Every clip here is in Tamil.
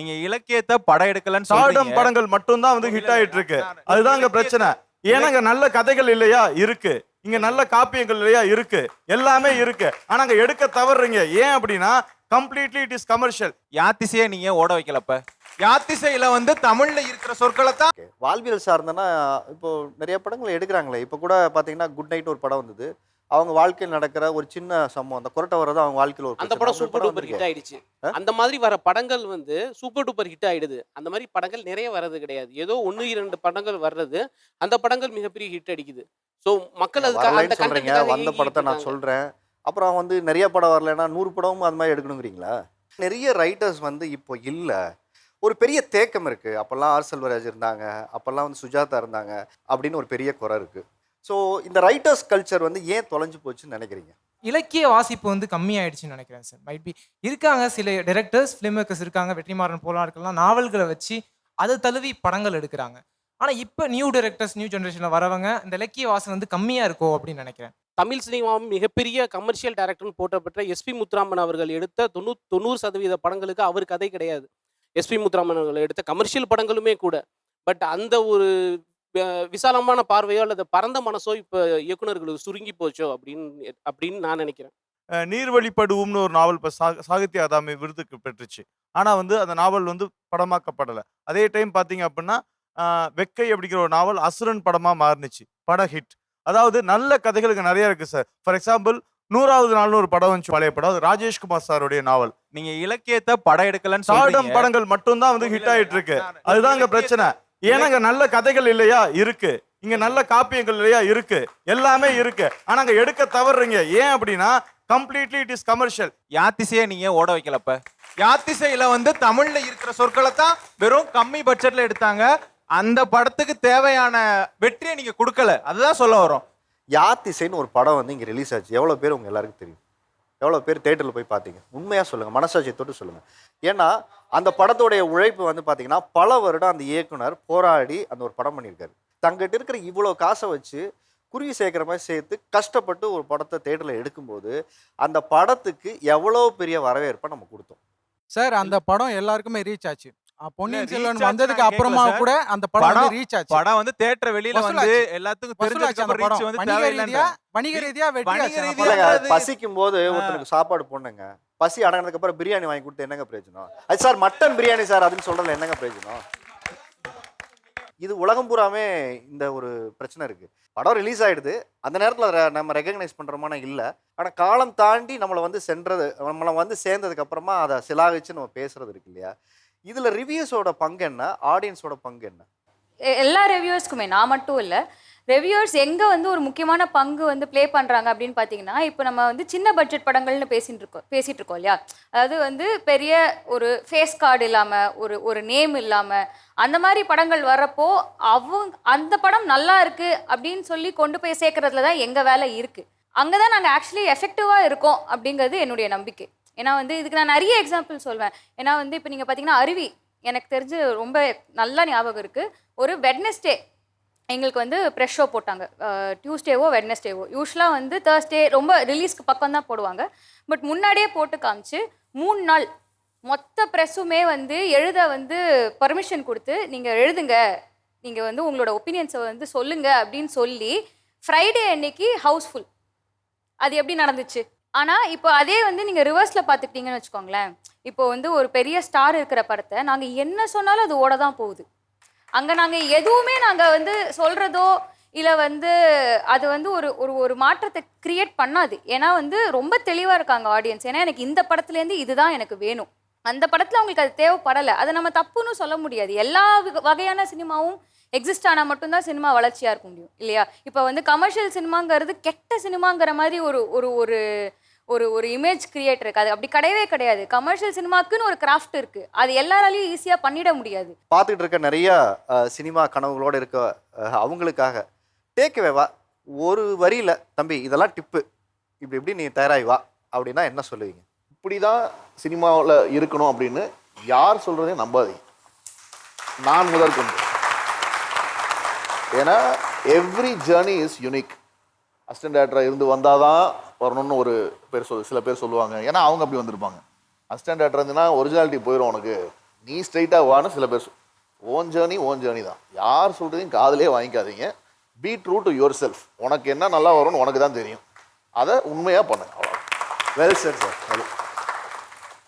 நீங்க இலக்கியத்தை படம் எடுக்கலன்னு சாடம் படங்கள் மட்டும்தான் வந்து ஹிட் ஆயிட்டு இருக்கு அதுதான் அங்க பிரச்சனை. ஏன்னா இங்க நல்ல கதைகள் இல்லையா? இருக்கு. இங்க நல்ல காப்பியங்கள் இல்லையா? இருக்கு. எல்லாமே இருக்கு. ஆனா அங்க எடுக்க தவறுறீங்க. ஏன் அப்படின்னா கம்ப்ளீட்லி இட் இஸ் கமர்ஷியல் யாத்திசையை நீங்க ஓட வைக்கலப்ப யாத்திசையில வந்து தமிழ்ல இருக்கிற சொற்களை தான் வாழ்வியல் சார்ந்தனா இப்போ நிறைய படங்கள் எடுக்கிறாங்களே. இப்போ கூட பார்த்தீங்கன்னா குட் நைட் ஒரு படம் வந்தது. அவங்க வாழ்க்கையில் நடக்கிற ஒரு சின்ன சம்பவம். அந்த குரட்டை வரது அவங்க வாழ்க்கையில் ஒரு அந்த. படம் சூப்பர் டூப்பர். ஹிட் ஆயிடுச்சு? அந்த மாதிரி வர படங்கள் வந்து சூப்பர் டூப்பர் ஹிட் ஆயிடுது. அந்த மாதிரி படங்கள் நிறைய வர்றது கிடையாது. ஏதோ ஒன்று இரண்டு படங்கள் வர்றது அந்த படங்கள் மிகப்பெரிய ஹிட் அடிக்குது. ஸோ மக்கள் அதுக்கு அந்த வரலைன்னு சொல்றீங்க? வந்த படத்தை நான். சொல்றேன். அப்புறம் வந்து நிறைய படம் வரலைன்னா நூறு படமும் அது மாதிரி எடுக்கணுங்கிறீங்களா? நிறைய ரைட்டர்ஸ் வந்து இப்போ இல்லை. ஒரு பெரிய தேக்கம் இருக்கு. அப்பெல்லாம் ஆர் செல்வராஜ் இருந்தாங்க. அப்பெல்லாம் வந்து சுஜாதா இருந்தாங்க. அப்படின்னு ஒரு பெரிய குறை இருக்கு. ஸோ இந்த ரைட்டர்ஸ் கல்ச்சர் வந்து ஏன் தொலைஞ்சு போச்சுன்னு நினைக்கிறீங்க? இலக்கிய வாசிப்பு வந்து கம்மியாயிடுச்சுன்னு நினைக்கிறேன் சார் மைட் பி இருக்காங்க சில டைரக்டர்ஸ் ஃபிலிம் மேக்கர்ஸ் இருக்காங்க வெற்றிமாறன் போலா இருக்கலாம் நாவல்களை வச்சு அதை தழுவி படங்கள் எடுக்கிறாங்க. ஆனால் இப்போ நியூ டைரக்டர்ஸ் நியூ ஜென்ரேஷனில் வரவங்க இந்த இலக்கிய வாசம் வந்து கம்மியாக இருக்கோ அப்படின்னு நினைக்கிறேன். தமிழ் சினிமாவும் மிகப்பெரிய கமர்ஷியல் டைரக்டர்னு போட்டப்பட்ட எஸ்பி முத்துராமன் அவர்கள் எடுத்த தொண்ணூ தொண்ணூறு சதவீத படங்களுக்கு அவர் கதை கிடையாது. எஸ்பி முத்துராமன் அவர்கள் எடுத்த கமர்ஷியல் படங்களுமே கூட. பட் அந்த ஒரு விசாலமான பார்வையோ அல்லது பரந்த மனசோ இப்போ இயக்குனர்களுக்கு சுருங்கி போச்சோ அப்படின்னு அப்படின்னு நான் நினைக்கிறேன். நீர்வழிப்படுவும்னு ஒரு நாவல் இப்போ சா சாகித்ய அகாதமி விருதுக்கு பெற்றுச்சு. ஆனா வந்து அந்த நாவல் வந்து படமாக்கப்படலை. அதே டைம் பார்த்தீங்க அப்படின்னா ஆஹ், வெக்கை அப்படிங்கிற ஒரு நாவல் அசுரன் படமா மாறுனுச்சு. பட ஹிட். அதாவது நல்ல கதைகளுக்கு நிறைய இருக்கு சார். ஃபார் எக்ஸாம்பிள் நூறாவது நாள்னு ஒரு படம் வந்துச்சு பழைய படம். அது ராஜேஷ்குமார் சாருடைய நாவல். நீங்க இலக்கியத்தை படம் எடுக்கலன்னு படங்கள் மட்டும்தான் வந்து ஹிட் ஆயிட்டு இருக்கு. அதுதான் அங்க பிரச்சனை. ஏன்னா இங்க நல்ல கதைகள் இல்லையா? இருக்கு. இங்க நல்ல காப்பியங்கள் இல்லையா? இருக்கு. எல்லாமே இருக்கு. ஆனா அங்க எடுக்க தவறுறீங்க. ஏன் அப்படின்னா கம்ப்ளீட்லி இட் இஸ் கமர்ஷியல் யாத்திசையை நீங்க ஓட வைக்கலப்ப? யாத்திசையில வந்து தமிழ்ல இருக்கிற சொற்களை தான் வெறும் கம்மி பட்ஜெட்ல எடுத்தாங்க. அந்த படத்துக்கு தேவையான வெற்றியை நீங்க கொடுக்கல. அதுதான் சொல்ல வரோம் யாத்திசைன்னு ஒரு படம் வந்து இங்கே ரிலீஸ் ஆச்சு. எவ்வளோ பேர் உங்க எல்லாருக்கும் தெரியும்? எவ்வளோ பேர் தேட்டரில் போய் பார்த்தீங்க? உண்மையாக சொல்லுங்கள் மனசாட்சியை தொட்டு சொல்லுங்கள் ஏன்னா அந்த படத்தோடைய உழைப்பு வந்து பார்த்தீங்கன்னா பல வருடம் அந்த இயக்குனர் போராடி அந்த ஒரு படம் பண்ணியிருக்காரு. தங்கிட்ட இருக்கிற இவ்வளோ காசை வச்சு குருவி சேர்க்குற மாதிரி சேர்த்து கஷ்டப்பட்டு ஒரு படத்தை தேட்டரில் எடுக்கும்போது அந்த படத்துக்கு எவ்வளோ பெரிய வரவேற்பை நம்ம கொடுத்தோம். சார் அந்த படம் எல்லாருக்குமே ரீச் ஆச்சு. பொன்னியின் செல்வன் வந்ததுக்கு அப்புறமா கூட அந்த படம் ரீச் ஆச்சு படம் வந்து வெளியில. எல்லாத்துக்கும் தெரிஞ்சதுக்கு அந்த படம். வணிக ரீதியா வணிக ரீதியா வணிக ரீதியா பசிக்கும் போது சாப்பாடு போடணுங்க. பசி அடங்கினதுக்கு அப்புறம் பிரியாணி வாங்கி கொடுத்து என்னங்க பிரயோஜனம்? அது சார் மட்டன் பிரியாணி சார் அதுன்னு சொல்றதுல என்னங்க பிரயோஜனம்? இது உலகம் பூராமே இந்த ஒரு பிரச்சனை இருக்கு. படம் ரிலீஸ் ஆயிடுது. அந்த நேரத்தில் நம்ம ரெகக்னைஸ் பண்றோமான இல்லை. ஆனால் காலம் தாண்டி நம்மளை வந்து சென்றது நம்மளை வந்து சேர்ந்ததுக்கு அப்புறமா அதை சிலாகிச்சு நம்ம பேசுறது இருக்கு இல்லையா? இதில் ரிவ்யூஸோட பங்கு என்ன? ஆடியன்ஸோட பங்கு என்ன? எல்லா ரெவியூவர்ஸ்க்குமே நான் மட்டும் இல்லை. ரெவியூவர்ஸ் எங்கே வந்து ஒரு முக்கியமான பங்கு வந்து ப்ளே பண்ணுறாங்க அப்படின்னு பார்த்தீங்கன்னா இப்போ நம்ம வந்து சின்ன பட்ஜெட் படங்கள்னு பேசிட்டு இருக்கோம் பேசிகிட்டு இருக்கோம் இல்லையா? அதாவது வந்து பெரிய ஒரு ஃபேஸ் கார்டு இல்லாமல் ஒரு ஒரு நேம் இல்லாமல் அந்த மாதிரி படங்கள் வர்றப்போ அவங்க அந்த படம் நல்லா இருக்குது அப்படின்னு சொல்லி கொண்டு போய் சேர்க்குறதுல தான் எங்கள் வேலை இருக்குது அங்கே தான் நாங்கள் ஆக்சுவலி எஃபெக்டிவாக இருக்கோம் அப்படிங்கிறது என்னுடைய நம்பிக்கை. ஏன்னா வந்து இதுக்கு நான் நிறைய எக்ஸாம்பிள் சொல்வேன். ஏன்னா வந்து இப்போ நீங்கள் பார்த்தீங்கன்னா அருவி எனக்கு தெரிஞ்சு ரொம்ப நல்லா ஞாபகம் இருக்குது ஒரு வெட்னஸ்டே எங்களுக்கு வந்து ப்ரெஷ் ஷோ போட்டாங்க. டியூஸ்டேவோ வெட்னஸ்டேவோ யூஸ்வலாக வந்து தேர்ஸ்டே ரொம்ப ரிலீஸ்க்கு பக்கம் தான் போடுவாங்க. பட் முன்னாடியே போட்டு காமிச்சு மூணு நாள் மொத்த ப்ரெஸ்ஸுமே வந்து எழுத வந்து பர்மிஷன் கொடுத்து நீங்கள் எழுதுங்க. நீங்கள் வந்து உங்களோட ஒப்பீனியன்ஸை வந்து சொல்லுங்கள் அப்படின்னு சொல்லி ஃப்ரைடே அன்னைக்கு ஹவுஸ்ஃபுல் அது எப்படி நடந்துச்சு? ஆனால் இப்போ அதே வந்து நீங்கள் ரிவர்ஸில் பார்த்துக்கிட்டீங்கன்னு வச்சுக்கோங்களேன். இப்போ வந்து ஒரு பெரிய ஸ்டார் இருக்கிற படத்தை நாங்கள் என்ன சொன்னாலும் அது ஓட தான் போகுது. அங்கே நாங்கள் எதுவுமே நாங்கள் வந்து சொல்கிறதோ இல்லை வந்து அது வந்து ஒரு ஒரு ஒரு மாற்றத்தை கிரியேட் பண்ணாது. ஏன்னா வந்து ரொம்ப தெளிவாக இருக்காங்க ஆடியன்ஸ் ஏன்னா எனக்கு இந்த படத்துலேருந்து இதுதான் எனக்கு வேணும். அந்த படத்தில் அவங்களுக்கு அது தேவைப்படலை. அதை நம்ம தப்புன்னு சொல்ல முடியாது. எல்லா வக- வகையான சினிமாவும் எக்ஸிஸ்ட் ஆனால் மட்டும்தான் சினிமா வளர்ச்சியாக இருக்க முடியும் இல்லையா? இப்போ வந்து கமர்ஷியல் சினிமாங்கிறது கெட்ட சினிமாங்கிற மாதிரி ஒரு ஒரு ஒரு ஒரு ஒரு இமேஜ் கிரியேட் இருக்கு. அது அப்படி கிடையவே கிடையாது. கமர்ஷியல் சினிமாக்குன்னு ஒரு கிராஃப்ட் இருக்கு. அது எல்லாராலையும் ஈஸியாக பண்ணிட முடியாது. பார்த்துட்டு இருக்க நிறைய சினிமா கனவுகளோட இருக்க அவங்களுக்காக. டேக்அவேவா ஒரு வரியில தம்பி இதெல்லாம் டிப்பு இப்படி இப்படி நீ தயாராகி வா. அப்படின்னா என்ன சொல்லுவீங்க? இப்படி தான் சினிமாவில் இருக்கணும் அப்படின்னு யார் சொல்கிறதையும் நம்பாதீங்க. நான் முதற்கொண்டு ஏன்னா every journey is unique assistant டேரக்டராக இருந்து வந்தால் தான் வரணும்னு ஒரு பேர் சொல் சில பேர் சொல்லுவாங்க. ஏன்னா அவங்க அப்படி வந்திருப்பாங்க. அசிஸ்டன்ட் டேரக்டர் இருந்துன்னா ஒரிஜினாலிட்டி போயிடும் உனக்கு. நீ ஸ்ட்ரைட்டாக வான்னு சில பேர் ஓன் ஜேர்னி ஓன் ஜேர்னி தான். யார் சொல்கிறதையும் காதுலயே வாங்கிக்காதீங்க. Be true to yourself உனக்கு என்ன நல்லா வரும்னு உனக்கு தான் தெரியும். அதை உண்மையாக பண்ணுங்க அவ்வளோ well sir sir well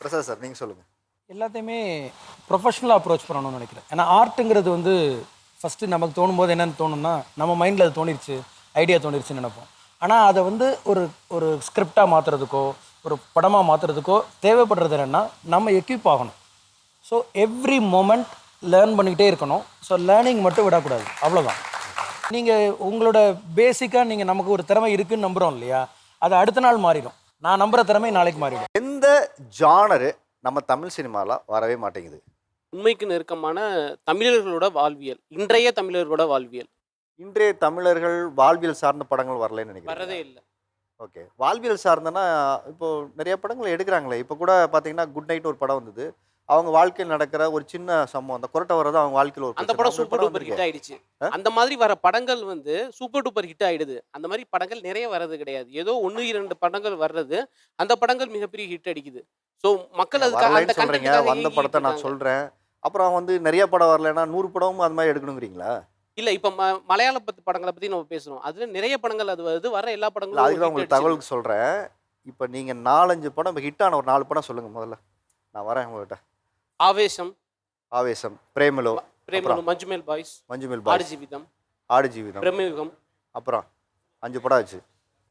Prasad sir நீங்கள் சொல்லுங்கள் எல்லாத்தையுமே ப்ரொஃபஷனலாக அப்ரோச் பண்ணணும்னு நினைக்கிறேன். ஏன்னா ஆர்ட்டுங்கிறது வந்து ஃபஸ்ட்டு நமக்கு தோணும்போது என்னென்னு தோணும்னா நம்ம மைண்டில் அது தோணிருச்சு ஐடியா தோணிருச்சுன்னு நினைப்போம். ஆனால் அதை வந்து ஒரு ஒரு ஸ்கிரிப்டாக மாற்றுறதுக்கோ ஒரு படமாக மாற்றுறதுக்கோ தேவைப்படுறது என்னென்னா நம்ம எக்யூப் ஆகணும். ஸோ எவ்ரி மொமெண்ட் லேர்ன் பண்ணிக்கிட்டே இருக்கணும். ஸோ லேர்னிங் மட்டும் விடக்கூடாது. அவ்வளோதான் நீங்கள் உங்களோட பேசிக்காக நீங்கள் நமக்கு ஒரு திறமை இருக்குன்னு நம்புகிறோம் இல்லையா? அது அடுத்த நாள் மாறிடும். நான் நம்புகிற திறமை நாளைக்கு மாறிடும். எந்த ஜானரு நம்ம தமிழ் சினிமாவில் வரவே மாட்டேங்குது? உண்மைக்கு நெருக்கமான தமிழர்களோட வாழ்வியல் இன்றைய தமிழர்களோட வாழ்வியல். இன்றைய தமிழர்கள் வாழ்வியல் சார்ந்த படங்கள் வரலைன்னு நினைக்கிறேன் வரதே இல்லை. ஓகே. வாழ்வியல் சார்ந்தனா இப்போ நிறைய படங்கள் எடுக்கிறாங்களே. இப்போ கூட பார்த்தீங்கன்னா குட் நைட் ஒரு படம் வந்தது. அவங்க வாழ்க்கையில் நடக்கிற ஒரு சின்ன சம்பவம் அந்த குரட்டை வர்றது அவங்க வாழ்க்கையில் ஒரு அந்த. படம் சூப்பர் டூப்பர். ஹிட் ஆயிடுச்சு? அந்த மாதிரி வர படங்கள் வந்து சூப்பர் டூப்பர் ஹிட் ஆயிடுது. அந்த மாதிரி படங்கள் நிறைய வர்றது கிடையாது. ஏதோ ஒன்று இரண்டு படங்கள் வர்றது அந்த படங்கள் மிகப்பெரிய ஹிட் அடிக்குது. ஸோ மக்கள் அதுக்கு அந்த வரலைன்னு சொல்றீங்க. வந்த படத்தை நான். சொல்றேன். அப்புறம் வந்து நிறைய படம் வரலைன்னா நூறு படமும் அது மாதிரி எடுக்கணுங்கிறீங்களா? இல்ல இப்ப ம- மலையாள பத்தி படங்களை பத்தி நம்ம பேசுறோம். அதுல நிறைய படங்கள் அது வருது வர எல்லா படங்களும் அதுக்கு தான் உங்களுக்கு. தகவலுக்கு சொல்கிறேன் இப்போ நீங்கள் நாலஞ்சு படம் இப்போ ஹிட்டான ஒரு நாலு படம் சொல்லுங்கள் முதல்ல. நான் வரேன் உங்கள்கிட்ட ஆவேசம். ஆவேசம். பிரேமலோ. பிரேமலு மஞ்சுமேல் பாய்ஸ். மஞ்சுமெல் ஆடு பாய் ஜீவிதம் ஆடு ஜீவிதம் பிரமயுகம். அப்புறம்? அஞ்சு படம் ஆச்சு.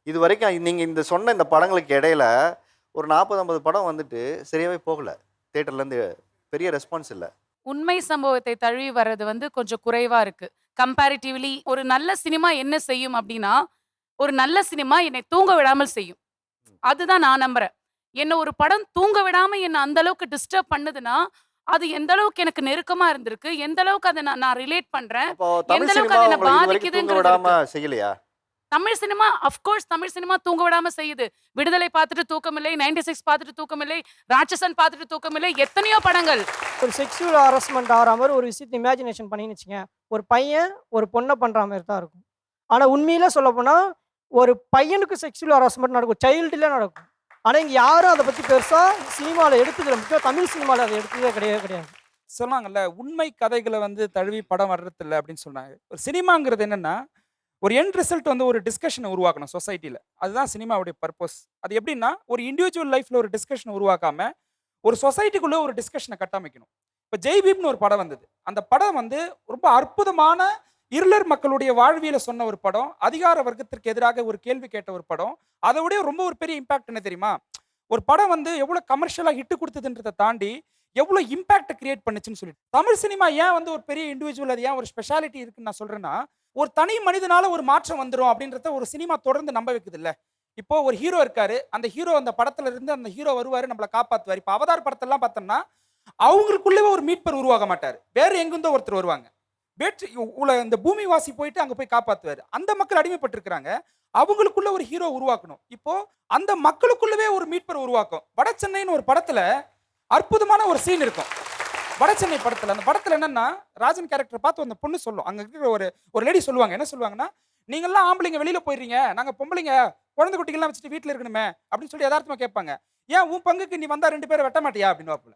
இது வரைக்கும் நீங்கள் இந்த சொன்ன இந்த படங்களுக்கு இடையில ஒரு நாற்பது ஐம்பது படம் வந்துட்டு சரியாவே போகல. தேட்டர்லேருந்து பெரிய ரெஸ்பான்ஸ் இல்லை. உண்மை சம்பவத்தை தழுவி வர்றது வந்து கொஞ்சம் குறைவா இருக்கு. கம்பேரிட்டிவ்லி ஒரு நல்ல சினிமா என்ன செய்யும் அப்படின்னா ஒரு நல்ல சினிமா என்னை தூங்க விடாமல் செய்யும். அதுதான் நான் நம்புறேன். என்ன ஒரு படம் தூங்க விடாம என்ன அந்த அளவுக்கு டிஸ்டர்ப் பண்ணுதுன்னா அது எந்த அளவுக்கு எனக்கு நெருக்கமா இருந்திருக்கு எந்த அளவுக்கு அதை நான் ரிலேட் பண்றேன் எந்த அளவுக்கு அது பாதிக்குதுங்கிறது செய்யலையா? Tamil cinema of course Tamil cinema தூங்க விடாம செய்யுது. விடுதலை பார்த்துட்டு தூக்கமில்லை நைன்டி சிக்ஸ் பார்த்துட்டு தூக்கமில்லை ராட்சசன் பார்த்துட்டு தூக்கமில்லை எத்தனையோ படங்கள். ஒரு செக்ஷுவல் ஹாரஸ்மெண்ட் ஆகிற மாதிரி ஒரு விஷயத்தை இமேஜினேஷன் பண்ணின்னு வச்சுங்க ஒரு பையன் ஒரு பொண்ணை பண்ணுற மாதிரி தான் இருக்கும். ஆனால் உண்மையில சொல்லப்போனால் ஒரு பையனுக்கு செக்ஷுவல் ஹாரஸ்மெண்ட் நடக்கும் சைல்டுல நடக்கும். ஆனால் இங்கே யாரும் அதை பற்றி பெருசாக சினிமாவில் எடுத்துக்கல முக்கியம் தமிழ் சினிமாவில் அதை எடுத்ததே கிடையவே கிடையாது. சொன்னாங்கல்ல உண்மை கதைகளை வந்து தழுவி படம் வர்றதில்ல அப்படின்னு சொன்னாங்க. ஒரு சினிமாங்கிறது என்னன்னா ஒரு எண்ட் ரிசல்ட் வந்து ஒரு டிஸ்கஷனை உருவாக்கணும் சொசைட்டியில் அதுதான் சினிமாவுடைய பர்பஸ் அது எப்படின்னா ஒரு இண்டிவிஜுவல் லைஃப்பில் ஒரு டிஸ்கஷனை உருவாக்காமல் ஒரு சொசைட்டிக்குள்ளே ஒரு டிஸ்கஷனை கட்டமைக்கணும். இப்போ ஜெய்பீம்னு ஒரு படம் வந்தது. அந்த படம் வந்து ரொம்ப அற்புதமான இருளர் மக்களுடைய வாழ்வியில் சொன்ன ஒரு படம். அதிகார வர்க்கத்திற்கு எதிராக ஒரு கேள்வி கேட்ட ஒரு படம். அதை விட ரொம்ப ஒரு பெரிய இம்பாக்ட் என்ன தெரியுமா? ஒரு படம் வந்து எவ்வளோ கமர்ஷியலாக ஹிட்டு கொடுத்ததுன்றதை தாண்டி எவ்வளோ இம்பாக்ட் கிரியேட் பண்ணுச்சுன்னு சொல்லிட்டு. தமிழ் சினிமா ஏன் வந்து ஒரு பெரிய இண்டிவிஜுவல் அது ஏன் ஒரு ஸ்பெஷாலிட்டி இருக்குன்னு நான் சொல்கிறேன்னா ஒரு தனி மனிதனால ஒரு மாற்றம் வந்துடும் அப்படின்றத ஒரு சினிமா தொடர்ந்து நம்ப வைக்குது இல்ல இப்போ ஒரு ஹீரோ இருக்காரு. அந்த ஹீரோ அந்த படத்துல இருந்து அந்த ஹீரோ வருவாரு நம்மளை காப்பாத்துவார். இப்போ அவதார் படத்தெல்லாம் பார்த்தோம்னா அவங்களுக்குள்ளவே ஒரு மீட்பர் உருவாக மாட்டார். வேற எங்கிருந்தோ ஒருத்தர் வருவாங்க. வேற்று உள்ள இந்த பூமி வாசி போயிட்டு அங்கே போய் காப்பாற்றுவார் அந்த மக்கள் அடிமைப்பட்டிருக்கிறாங்க. அவங்களுக்குள்ள ஒரு ஹீரோ உருவாக்கணும். இப்போ அந்த மக்களுக்குள்ளவே ஒரு மீட்பர் உருவாக்கும். வட சென்னைன்னு ஒரு படத்துல அற்புதமான ஒரு சீன் இருக்கும். வட சென்னை படத்துல அந்த படத்துல என்னன்னா ராஜன் கேரக்டர் பார்த்து அந்த பொண்ணு சொல்லும். அங்க இருக்கிற ஒரு ஒரு லேடி சொல்லுவாங்க. என்ன சொல்லுவாங்கன்னா நீங்கள்லாம் ஆம்பளைங்க வெளியில போயிடுறீங்க. நாங்க பொம்பளைங்க குழந்தை குட்டிகள்லாம் வச்சுட்டு வீட்டுல இருக்கணுமே. அப்படின்னு சொல்லி யதார்த்தமா கேட்பாங்க. ஏன் உன் பங்குக்கு நீ வந்தா ரெண்டு பேரும் வெட்ட மாட்டியா? அப்படின்னு வாப்புல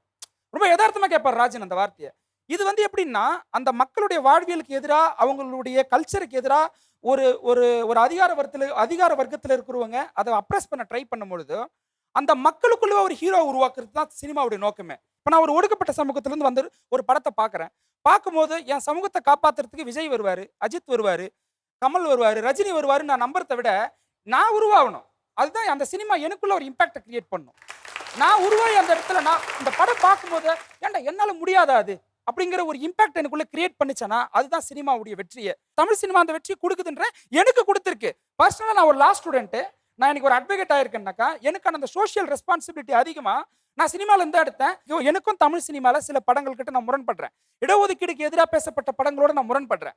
ரொம்ப யதார்த்தமா கேட்பார் ராஜன் அந்த வார்த்தையை. இது வந்து எப்படின்னா அந்த மக்களுடைய வாழ்வியலுக்கு எதிராக அவங்களுடைய கல்ச்சருக்கு எதிராக ஒரு ஒரு ஒரு அதிகார வர்க்கத்தில் அதிகார வர்க்கத்தில் இருக்கிறவங்க அதை அப்ரெஸ் பண்ண ட்ரை பண்ணும் பொழுது அந்த மக்களுக்குள்ளே ஒரு ஹீரோ உருவாக்குறது தான் சினிமாவுடைய நோக்கமே. இப்போ நான் ஒரு ஒடுக்கப்பட்ட சமூகத்திலேருந்து வந்து ஒரு படத்தை பார்க்குறேன் பார்க்கும்போது என் சமூகத்தை காப்பாத்துறதுக்கு விஜய் வருவார் அஜித் வருவார் கமல் வருவார் ரஜினி வருவார் நான் நம்புறதை விட நான் உருவாகணும். அதுதான் அந்த சினிமா எனக்குள்ள ஒரு இம்பாக்டை கிரியேட் பண்ணும். நான் உருவாகி அந்த இடத்துல நான் இந்த படம் பார்க்கும்போது ஏன்டா என்னால் முடியாதா அது? அப்படிங்கிற ஒரு இம்பாக்ட் எனக்குள்ள கிரியேட் பண்ணிச்சேன்னா அதுதான் சினிமாவுடைய வெற்றியை. தமிழ் சினிமா அந்த வெற்றியை கொடுக்குதுன்ற எனக்கு கொடுத்துருக்கு. பர்சனலாக நான் ஒரு லா ஸ்டூடெண்ட்டு நான் எனக்கு ஒரு அட்வொகேட் ஆயிருக்கேன்னாக்கா எனக்கான அந்த சோஷியல் ரெஸ்பான்சிபிலிட்டி அதிகமாக நான் சினிமால இருந்து எடுத்தேன். ஐயோ, எனக்கும் தமிழ் சினிமால சில படங்கள் கிட்ட நான் முரண்படுறேன். இடஒதுக்கீடுக்கு எதிராக பேசப்பட்ட படங்களோட நான் முரண்படுறேன்.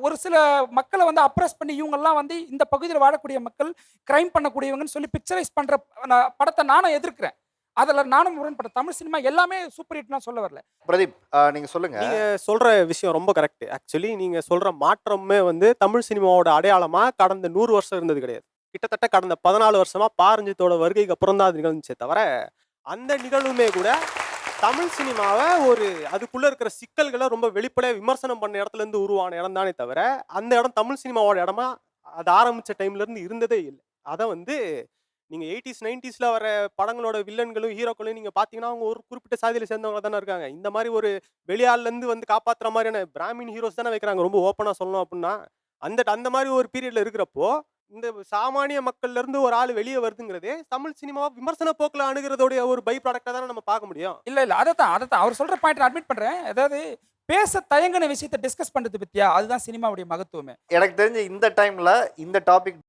ஒரு சில மக்களை வந்து அப்ரஸ் பண்ணி இவங்கெல்லாம் வந்து இந்த பகுதியில் வாழக்கூடிய மக்கள் கிரைம் பண்ணக்கூடியவங்கன்னு சொல்லி பிக்சரைஸ் பண்ற நான் படத்தை நானும் எதிர்க்கிறேன். அதில் நானும் முரண்படுறேன். தமிழ் சினிமா எல்லாமே சூப்பர் ஹிட்லாம் சொல்ல வரல. பிரதீப் ஆஹ் நீங்க சொல்லுங்க. நீங்க சொல்ற விஷயம் ரொம்ப கரெக்ட் ஆக்சுவலி நீங்க சொல்ற மாற்றமே வந்து தமிழ் சினிமாவோட அடையாளமா கடந்த நூறு வருஷம் இருந்தது கிடையாது. கிட்டத்தட்ட கடந்த பதினாலு வருஷமா பாரஞ்சித்தோட வருகைக்கு அப்புறம் தான் அது நிகழ்ந்துச்சே தவிர அந்த நிகழ்வுமே கூட தமிழ் சினிமாவை ஒரு அதுக்குள்ளே இருக்கிற சிக்கல்களை ரொம்ப வெளிப்படையாக விமர்சனம் பண்ண இடத்துலேருந்து உருவான இடம் தானே தவிர அந்த இடம் தமிழ் சினிமாவோட இடமா அது ஆரம்பித்த டைம்லேருந்து இருந்ததே இல்லை. அதை வந்து நீங்கள் எயிட்டிஸ் நைன்டிஸில் வர படங்களோட வில்லன்களும் ஹீரோக்களையும் நீங்கள் பார்த்தீங்கன்னா அவங்க ஒரு குறிப்பிட்ட சாதியில் சேர்ந்தவங்க தானே இருக்காங்க. இந்த மாதிரி ஒரு வெளியாள்லேருந்து வந்து காப்பாற்றுற மாதிரியான பிராமின் ஹீரோஸ் தானே வைக்கிறாங்க. ரொம்ப ஓப்பனாக சொல்லணும் அப்படின்னா அந்த அந்த மாதிரி ஒரு பீரியடில் இருக்கிறப்போ இந்த சாமானிய மக்கள்ல இருந்து ஒரு ஆள் வெளியே வருதுங்கிறதே தமிழ் சினிமாவை விமர்சன போக்கில் அணுகிறதோடைய ஒரு பை ப்ராடக்டா தானே நம்ம பார்க்க முடியும். இல்ல இல்ல அதை தான் அதை தான் அவர் சொல்ற பாயிண்ட் அட்மிட் பண்றேன். அதாவது பேச தயங்கின விஷயத்தை டிஸ்கஸ் பண்றது பத்தியா அதுதான் சினிமாவுடைய மகத்துவமே. எனக்கு தெரிஞ்ச இந்த டைம்ல இந்த டாபிக்